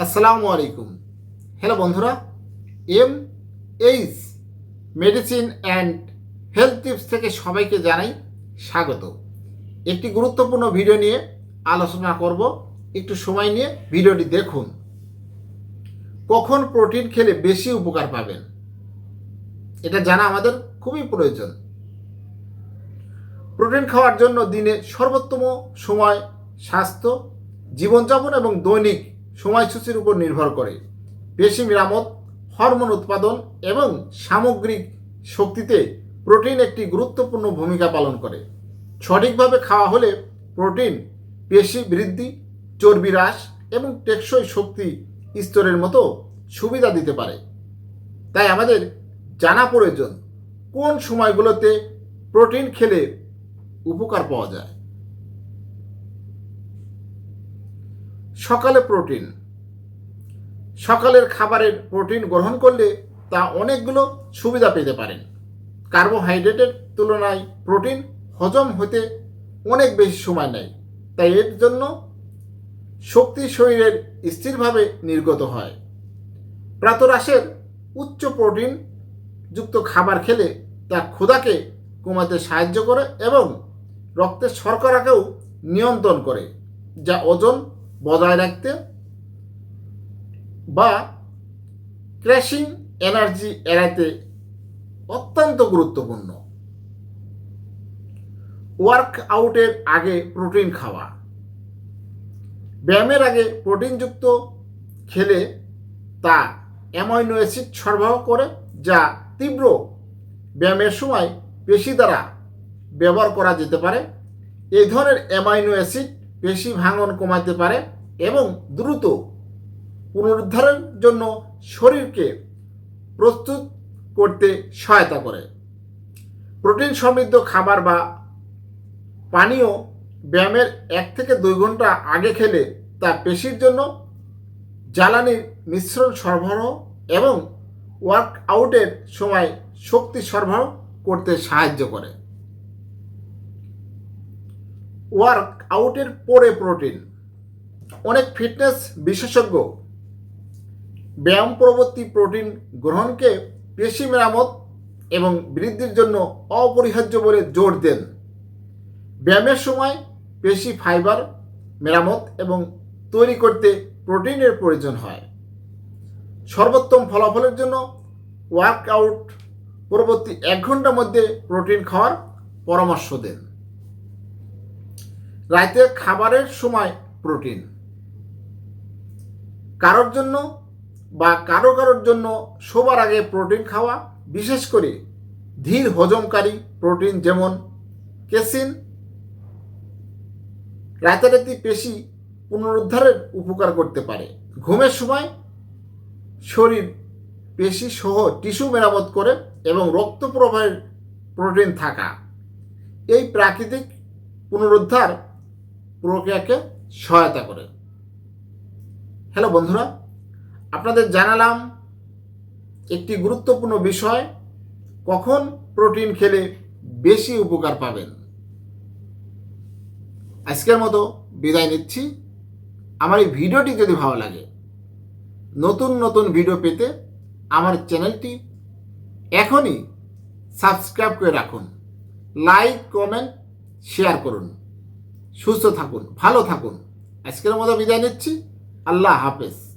আসসালামু আলাইকুম। হ্যালো বন্ধুরা, M H medicine and health tips থেকে সবাইকে জানাই স্বাগত। একটি গুরুত্বপূর্ণ ভিডিও নিয়ে আলোচনা করব। একটু সময় নিয়ে ভিডিওটি দেখুন। কখন প্রোটিন খেলে বেশি উপকার পাবেন? এটা জানা আমাদের খুবই প্রয়োজন। প্রোটিন খাওয়ার জন্য দিনে সর্বোত্তম সময়, স্বাস্থ্য, জীবনযাপন এবং দৈনিক সময়সূচির উপর নির্ভর করে। পেশি মেরামত, হরমোন উৎপাদন এবং সামগ্রিক শক্তিতে প্রোটিন একটি গুরুত্বপূর্ণ ভূমিকা পালন করে। সঠিকভাবে খাওয়া হলে প্রোটিন, পেশি বৃদ্ধি, চর্বি হ্রাস এবং টেকসই শক্তি স্তরের মতো সুবিধা দিতে পারে। তাই আমাদের জানা প্রয়োজন, কোন সময়গুলোতে প্রোটিন খেলে উপকার পাওয়া যায়। সকালে প্রোটিন। সকালের খাবারের প্রোটিন গ্রহণ করলে তা অনেকগুলো সুবিধা পেতে পারেন। কার্বোহাইড্রেটের তুলনায় প্রোটিন হজম হতে অনেক বেশি সময় নেয়, তাই এর জন্য শক্তি শরীরের স্থিরভাবে নির্গত হয়। প্রাতরাশের উচ্চ প্রোটিন যুক্ত খাবার খেলে তা ক্ষুধাকে কমাতে সাহায্য করে এবং রক্তের শর্করাকেও নিয়ন্ত্রণ করে, যা ওজন বজায় রাখতে বা ক্র্যাশিং এনার্জি এড়াতে অত্যন্ত গুরুত্বপূর্ণ। ওয়ার্ক আউটের আগে প্রোটিন খাওয়া। ব্যায়ামের আগে প্রোটিনযুক্ত খেলে তা অ্যামাইনো অ্যাসিড সরবরাহ করে, যা তীব্র ব্যায়ামের সময় পেশি দ্বারা ব্যবহার করা যেতে পারে। এই ধরনের অ্যামাইনো অ্যাসিড পেশি ভাঙন কমাতে পারে এবং দ্রুত পুনরুদ্ধারের জন্য শরীরকে প্রস্তুত করতে সহায়তা করে। প্রোটিন সমৃদ্ধ খাবার বা পানীয় ব্যায়ামের এক থেকে দুই ঘণ্টা আগে খেলে তা পেশির জন্য জ্বালানির মিশ্রণ সরবরাহ এবং ওয়ার্ক আউটের সময় শক্তি সরবরাহ করতে সাহায্য করে। ওয়ার্ক আউটের পরে প্রোটিন অনেক ফিটনেস বিশেষজ্ঞ ব্যায়াম পরবর্তী প্রোটিন গ্রহণকে পেশি মেরামত এবং বৃদ্ধির জন্য অপরিহার্য বলে জোর দেন। ব্যায়ামের সময় পেশি ফাইবার মেরামত এবং তৈরি করতে প্রোটিনের প্রয়োজন হয়। সর্বোত্তম ফলাফলের জন্য ওয়ার্কআউট পরবর্তী এক ঘণ্টার মধ্যে প্রোটিন খাওয়ার পরামর্শ দেন। রাতে খাবারের সময় প্রোটিন কারোর জন্য বা কারও কারোর জন্য শোবার আগে প্রোটিন খাওয়া, বিশেষ করে ধীর হজমকারী প্রোটিন যেমন কেসিন রাতারাতি পেশি পুনরুদ্ধারের উপকার করতে পারে। ঘুমের সময় শরীর পেশি সহ টিস্যু মেরামত করে এবং রক্ত প্রবাহের প্রোটিন থাকা। এই প্রাকৃতিক পুনরুদ্ধার প্রক্রিয়াকে সহায়তা করে। হ্যালো বন্ধুরা, আপনাদের জানালাম একটি গুরুত্বপূর্ণ বিষয়, কখন প্রোটিন খেলে বেশি উপকার পাবেন। আজকের মতো বিদায় নিচ্ছি। আমার এই ভিডিওটি যদি ভালো লাগে, নতুন নতুন ভিডিও পেতে আমার চ্যানেলটি এখনই সাবস্ক্রাইব করে রাখুন। লাইক কমেন্ট শেয়ার করুন। সুস্থ থাকুন ভালো থাকুন। আজকের মতো বিদায় নিচ্ছি। আল্লাহ হাফেজ।